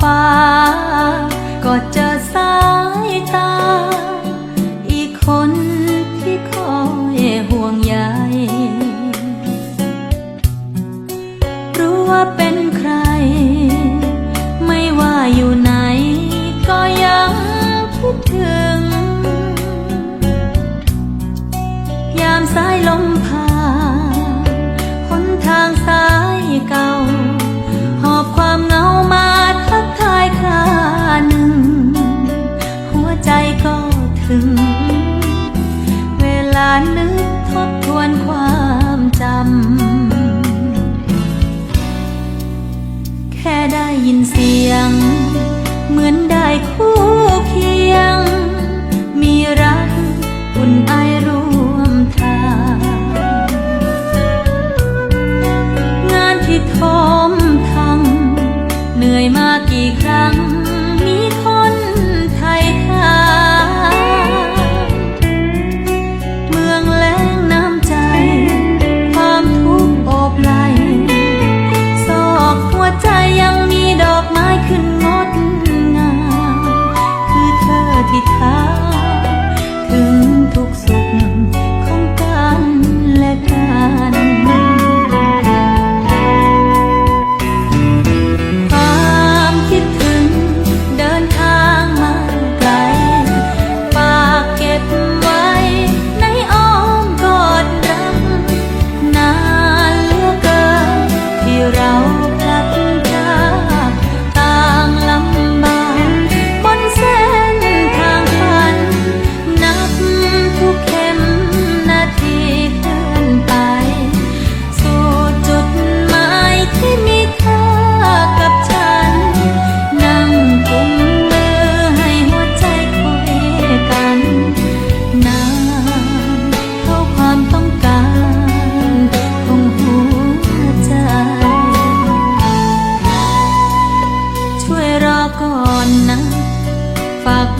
ฟ้า ก็เจอสายตา อีกคนที่คอยห่วงใยรู้ว่าเป็นใคร ไม่ว่าอยู่ไหน ก็ยังคิดถึง ยามสายลม ลานึกทบทวนความจำ แค่ได้ยินเสียง Pak.